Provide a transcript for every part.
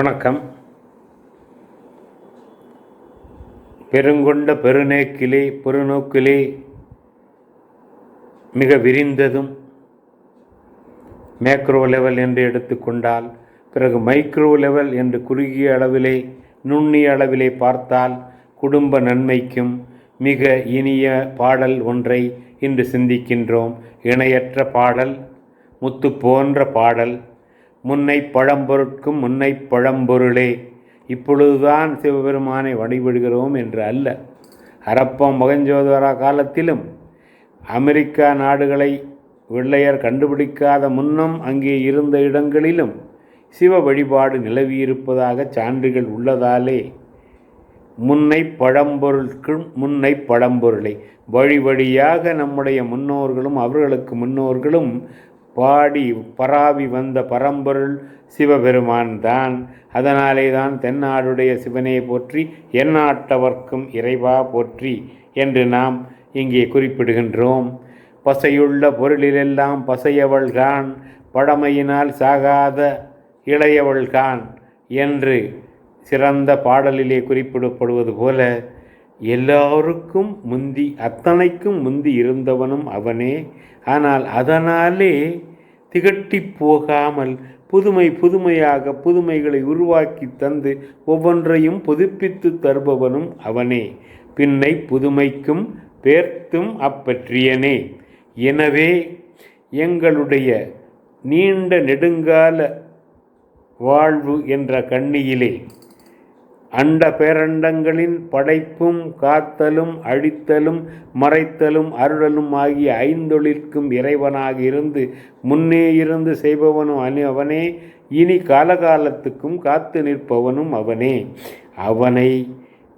வணக்கம். பெருங்கொண்ட பெருநேக்கிலே பெருநோக்கிலே மிக விரிந்ததும் macro level என்று எடுத்துக்கொண்டால் பிறகு மைக்ரோ லெவல் என்று குறுகிய அளவிலே நுண்ணிய அளவிலே பார்த்தால் குடும்ப நன்மைக்கும் மிக இனிய பாடல் ஒன்றை இன்று சிந்திக்கின்றோம். இணையற்ற பாடல் முத்து போன்ற பாடல் முன்னை பழம்பொருட்கும் முன்னை பழம்பொருளே. இப்பொழுதுதான் சிவபெருமானை வழிபடுகிறோம் என்று அல்ல. ஹரப்பம் மகஞ்சோதரா காலத்திலும் அமெரிக்கா நாடுகளை வெள்ளையர் கண்டுபிடிக்காத முன்னம் அங்கே இருந்த இடங்களிலும் சிவ வழிபாடு நிலவியிருப்பதாக சான்றுகள் உள்ளதாலே முன்னை பழம்பொருட்கும் முன்னை பழம்பொருளை. வழி வழியாக நம்முடைய முன்னோர்களும் அவர்களுக்கு முன்னோர்களும் பாடி பராவி வந்த பரம்பொருள் சிவபெருமான் தான். அதனாலே தான் தென்னாடுடைய சிவனே போற்றி எந்நாட்டவர்க்கும் இறைவா போற்றி என்று நாம் இங்கே குறிப்பிடுகின்றோம். பசையுள்ள பொருளிலெல்லாம் பசையவள்கான் பழமையினால் சாகாத இளையவள்கான் என்று சிறந்த பாடலிலே குறிப்பிடப்படுவது போல எல்லாருக்கும் முந்தி அத்தனைக்கும் முந்தி இருந்தவனும் அவனே. ஆனால் அதனாலே திகட்டி போகாமல் புதுமை புதுமையாக புதுமைகளை உருவாக்கி தந்து ஒவ்வொன்றையும் புதுப்பித்து தருபவனும் அவனே. பின்னை புதுமைக்கும் பேர்த்தும் அப்பற்றியனே. எனவே எங்களுடைய நீண்ட நெடுங்கால வாழ்வு என்ற கண்ணியிலே அண்ட பேரண்டங்களின் படைப்பும் காத்தலும் அழித்தலும் மறைத்தலும் அருளலும் ஆகிய ஐந்தொழிற்கும் இறைவனாக இருந்து முன்னே இருந்து செய்பவனும் அனு அவனே இனி காலகாலத்துக்கும் காத்து நிற்பவனும் அவனே. அவனை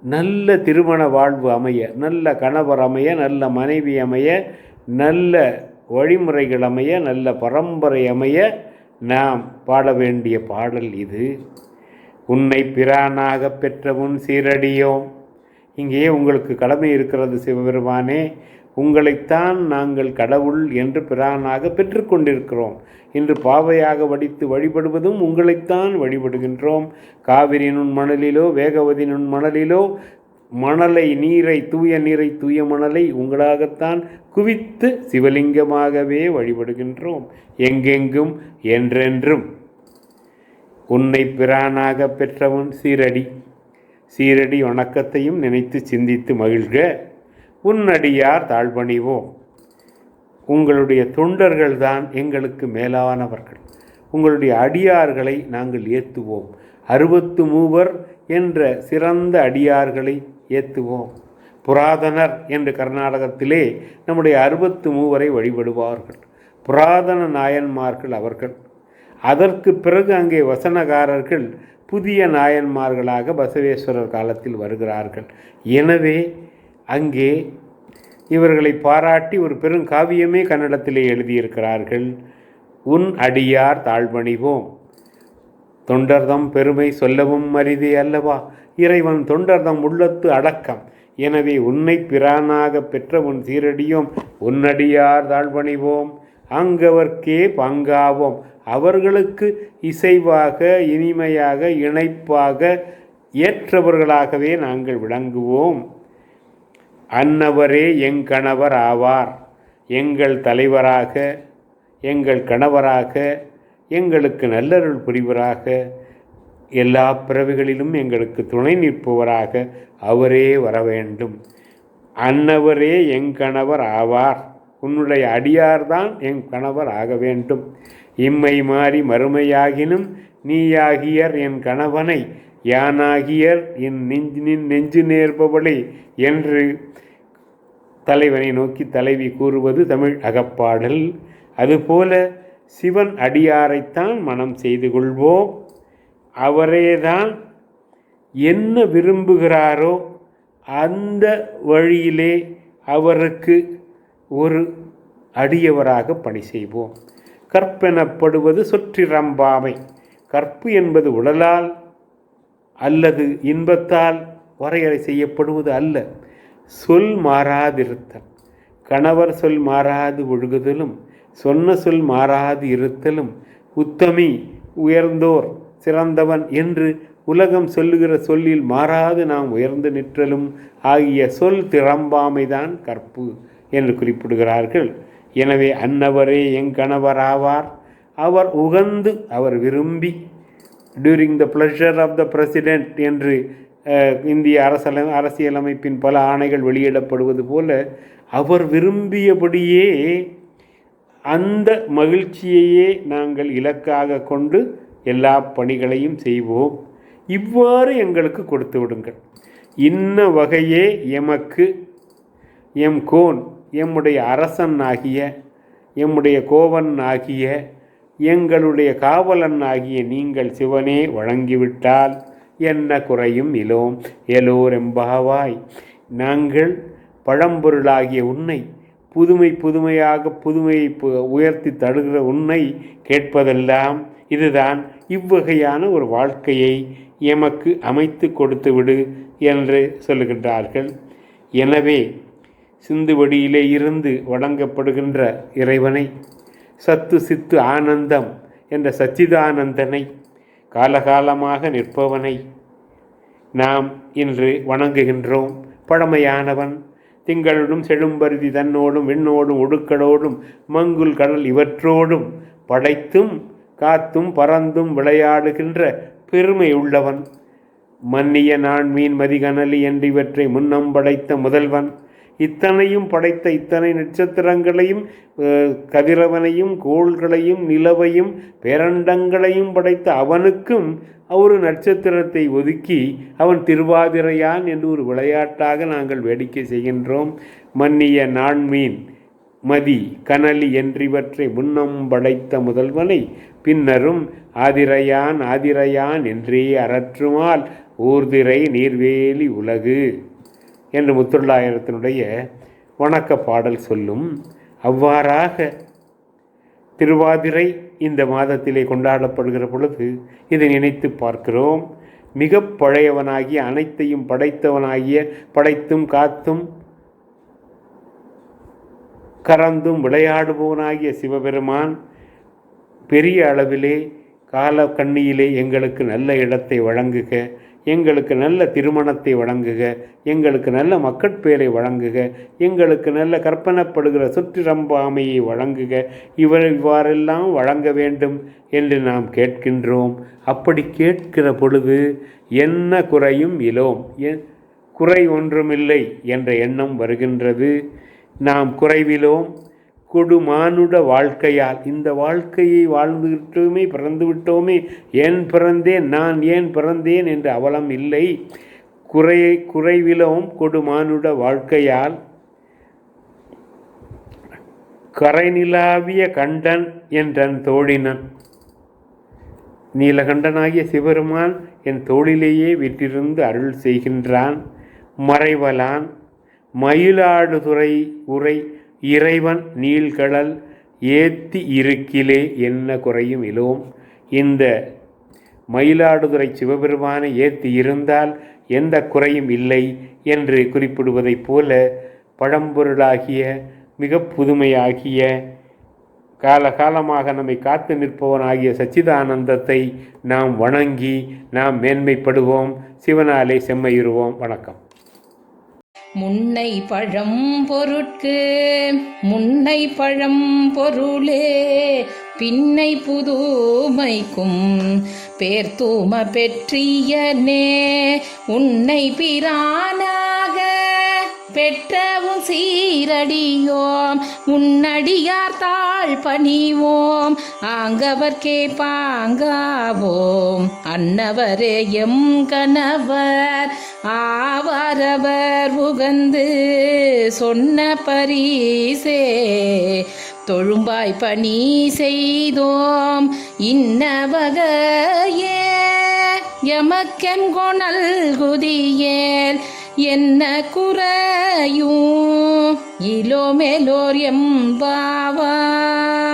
நல்ல திருமண வாழ்வு அமைய நல்ல கணவர் அமைய நல்ல மனைவி அமைய நல்ல வழிமுறைகள் அமைய நல்ல பரம்பரை அமைய நாம் பாட வேண்டிய பாடல் இது. உன்னை பிரானாக பெற்ற உன் சீரடியோம். இங்கே உங்களுக்கு கடமை இருக்கிறது சிவபெருமானே உங்களைத்தான் நாங்கள் கடவுள் என்று பிரானாக பெற்றுக்கொண்டிருக்கிறோம். இன்று பாவையாக வடித்து வழிபடுவதும் உங்களைத்தான் வழிபடுகின்றோம். காவிரி மணலிலோ வேகவதி மணலிலோ மணலை நீரை தூய நீரை தூய மணலை உங்களாகத்தான் குவித்து சிவலிங்கமாகவே வழிபடுகின்றோம். எங்கெங்கும் என்றென்றும். உன்னை பிரானாக பெற்றவன் சீரடி. சீரடி வணக்கத்தையும் நினைத்து சிந்தித்து மகிழ்க. உன்னடியார் தாழ்பணிவோம் உங்களுடைய தொண்டர்கள் தான் எங்களுக்கு மேலானவர்கள். உங்களுடைய அடியார்களை நாங்கள் ஏற்றுவோம் அறுபத்து மூவர் என்ற சிறந்த அடியார்களை ஏற்றுவோம் புராதனர் என்று கர்நாடகத்திலே நம்முடைய அறுபத்து மூவரை வழிபடுவார்கள். புராதன நாயன்மார்கள் அவர்கள். அதற்கு பிறகு அங்கே வசனகாரர்கள் புதிய நாயன்மார்களாக பசவேஸ்வரர் காலத்தில் வருகிறார்கள். எனவே அங்கே இவர்களை பாராட்டி ஒரு பெருங்காவியமே கன்னடத்திலே எழுதியிருக்கிறார்கள். உன் அடியார் தாழ்வணிவோம் தொண்டர்தம் பெருமை சொல்லவும் அரிதே அல்லவா? இறைவன் தொண்டர்தம் உள்ளத்து அடக்கம். எனவே உன்னை பிரானாக பெற்ற உன் சீரடியோம். உன்னடியார் தாழ்வணிவோம் அங்கவர்க்கே பங்காவோம். அவர்களுக்கு இசைவாக இனிமையாக இணைப்பாக ஏற்றவர்களாகவே நாங்கள் விளங்குவோம். அன்னவரே எங் கணவர் ஆவார். எங்கள் தலைவராக எங்கள் கணவராக எங்களுக்கு நல்லருள் புரிவராக எல்லா பிறவிகளிலும் எங்களுக்கு துணை நிற்பவராக அவரே வர வேண்டும் அன்னவரே எங் கணவர் ஆவார். உன்னுடைய அடியார்தான் என் கணவர் ஆக வேண்டும். இம்மை மாறி மறுமையாகினும் நீயாகியர் என் கணவனை யானாகியர் என் நெஞ்சினின் நெஞ்சு நேர்பவளே என்று தலைவனை நோக்கி தலைவி கூறுவது தமிழ் அகப்பாடல். அதுபோல சிவன் அடியாரைத்தான் மனம் செய்து கொள்வோம். அவரேதான் என்ன விரும்புகிறாரோ அந்த வழியிலே அவருக்கு ஒரு அடியவராக பணி செய்வோம். கற்பெனப்படுவது சொற்றிரம்பாமை கற்பு என்பது உடலால் அல்லது இன்பத்தால் வரையறை செய்யப்படுவது அல்ல. சொல் மாறாதிருத்தல். கணவர் சொல் மாறாது ஒழுகுதலும் சொன்ன சொல் மாறாது இருத்தலும் உத்தமி உயர்ந்தோர் சிறந்தவன் என்று உலகம் சொல்லுகிற சொல்லில் மாறாது நாம் உயர்ந்து நிற்றலும் ஆகிய சொல் திறம்பாமைதான் கற்பு என்று குறிப்பிடுகிறார்கள். எனவே அன்னவரே என் கணவராவார். அவர் உகந்து அவர் விரும்பி during the pleasure of the president என்று இந்திய அரசல அரசியலமைப்பின் பல ஆணைகள் வெளியிடப்படுவது போல அவர் விரும்பியபடியே அந்த மகிழ்ச்சியையே நாங்கள் இலக்காக கொண்டு எல்லா பணிகளையும் செய்வோம். இவ்வாறு எங்களுக்கு கொடுத்து விடுங்கள். இன்ன வகையே எமக்கு எம் கோன் எம்முடைய அரசன் ஆகிய எம்முடைய கோவன் ஆகிய எங்களுடைய காவலன் ஆகிய நீங்கள் சிவனே வழங்கிவிட்டால் என்ன குறையும் இலோம்? எலோர் எம்பாவாய். நாங்கள் பழம்பொருளாகிய உன்னை புதுமை புதுமையாக புதுமையை பு- உயர்த்தி தடுகிற உன்னை கேட்பதெல்லாம் இதுதான். இவ்வகையான ஒரு வாழ்க்கையை எமக்கு அமைத்து கொடுத்து விடு என்று சொல்லுகின்றார்கள். எனவே சிந்துவடியிலே இருந்து வழங்கப்படுகின்ற இறைவனை சத்து சித்து ஆனந்தம் என்ற சச்சிதானந்தனை காலகாலமாக நிற்பவனை நாம் இன்று வணங்குகின்றோம். பழமையானவன் திங்களோடும் செழும்பருதி தன்னோடும் விண்ணோடும் ஒடுக்கடோடும் மங்குல் கடல் இவற்றோடும் படைத்தும் காத்தும் பறந்தும் விளையாடுகின்ற பெருமை உள்ளவன் மன்னிய நான் மீன் மதிகனலி என்று இவற்றை முன்னம் படைத்த முதல்வன். இத்தனையும் படைத்த இத்தனை நட்சத்திரங்களையும் கதிரவனையும் கோள்களையும் நிலவையும் பேரண்டங்களையும் படைத்த அவனுக்கும் ஒரு நட்சத்திரத்தை ஒதுக்கி அவன் திருவாதிரையான் என்று ஒரு விளையாட்டாக நாங்கள் வேடிக்கை செய்கின்றோம். மன்னிய நான்மீன் மதி கனலி என்றிவற்றை முன்னம் படைத்த முதல்வனை பின்னரும் ஆதிரையான் ஆதிரையான் என்றே அரற்றுமால் ஊர்திரை நீர்வேலி உலகு. என்று முத்துள்ளாயிரத்தினுடைய வணக்க பாடல் சொல்லும். அவ்வாறாக திருவாதிரை இந்த மாதத்திலே கொண்டாடப்படுகிற பொழுது இதை நினைத்து பார்க்கிறோம். மிக பழையவனாகிய அனைத்தையும் படைத்தவனாகிய படைத்தும் காத்தும் கறந்தும் விளையாடுபவனாகிய சிவபெருமான் பெரிய அளவிலே கால கண்ணியிலே எங்களுக்கு நல்ல இடத்தை வழங்குக. எங்களுக்கு நல்ல திருமணத்தை வழங்குக எங்களுக்கு நல்ல மக்கட்பேரை வழங்குக எங்களுக்கு நல்ல கற்பனப்படுகிற சுற்றிரம்பாமையை வழங்குக இவர் இவ்வாறெல்லாம் வழங்க வேண்டும் என்று நாம் கேட்கின்றோம். அப்படி கேட்கிற பொழுது என்ன குறையும் இலோம்? குறை ஒன்றுமில்லை என்ற எண்ணம் வருகின்றது. நாம் குறைவிலோம் கொடுமானுட வாழ்க்கையால். இந்த வாழ்க்கையை வாழ்ந்து விட்டோமே பிறந்து விட்டோமே ஏன் பிறந்தேன் நான் ஏன் பிறந்தேன் என்ற அவலம் இல்லை. குறை குறைவிலவும் கொடுமானுட வாழ்க்கையால். கரைநிலாவிய கண்டன் என்றன் தோழினன். நீலகண்டனாகிய சிவருமான் என் தோளிலேயே விட்டிருந்து அருள் செய்கின்றான். மறைவலான். மயிலாடுதுறை உரை இறைவன் நீள்கடல் ஏத்தி இருக்கிலே என்ன குறையும் இலோம்? இந்த மயிலாடுதுறை சிவபெருமானை ஏத்தி இருந்தால் எந்த குறையும் இல்லை என்று குறிப்பிடுவதைப் போல பழம்பொருளாகிய மிக புதுமையாகிய காலகாலமாக நம்மை காத்து நிற்பவனாகிய சச்சிதானந்தத்தை நாம் வணங்கி நாம் மேன்மைப்படுவோம். சிவனாலே செம்மையுறுவோம். வணக்கம். முன்னை பழம் பொருட்கு முன்னை பழம் பொருளே பின்னை புதுமைக்கும் பேர்த்தூம பெற்றியனே உன்னை பிரானாக பெற்றவும் சீரடியோம் உன்னடியார் தாழ் பணிவோம் ஆங்கவர்க்கே பாங்காவோம் அன்னவரே எம் கணவர் ஆவாரவர் உகந்து சொன்ன பரிசே தொழும்பாய் பணி செய்தோம் இன்னவகையே. எமக்கெம் கொணல் குதியேல் என்ன குறையும்? இலோமேலோர் எம்பாவாய்